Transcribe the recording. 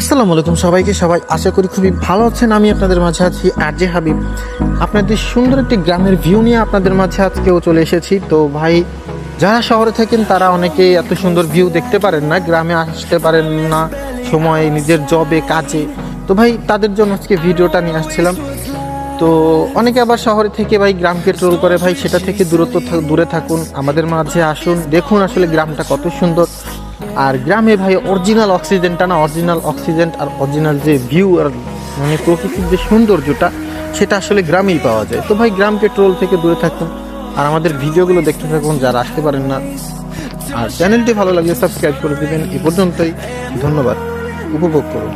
আসসালামু আলাইকুম সবাইকে, সবাই আশা করি খুবই ভালো আছেন। আমি আপনাদের মাঝে আছি আরজে হাবিব। আপনাদের সুন্দর একটি গ্রামের ভিউ নিয়ে আপনাদের মাঝে আজকেও চলে এসেছি। তো ভাই, যারা শহরে থাকেন, তারা অনেকে এত সুন্দর ভিউ দেখতে পারেন না, গ্রামে আসতে পারেন না, সময়, নিজের জবে কাজে। তো ভাই, তাদের জন্য আজকে ভিডিওটা নিয়ে আসছিলাম। তো অনেকে আবার শহরে থেকে ভাই গ্রামকে ট্রোল করে। ভাই, সেটা থেকে দূরত্ব দূরে থাকুন, আমাদের মাঝে আসুন, দেখুন আসলে গ্রামটা কত সুন্দর। আর গ্রামে ভাই অরিজিনাল অক্সিজেনটা না অরিজিনাল অক্সিজেন আর অরিজিনাল যে ভিউ আর মানে প্রকৃতির যে সৌন্দর্যটা, সেটা আসলে গ্রামেই পাওয়া যায়। তো ভাই গ্রামকে ট্রোল থেকে দূরে থাকুন আর আমাদের ভিডিওগুলো দেখতে থাকুন, যারা আসতে পারেন না। আর চ্যানেলটি ভালো লাগলে সাবস্ক্রাইব করে দেবেন। এ পর্যন্তই। ধন্যবাদ। উপভোগ করুন।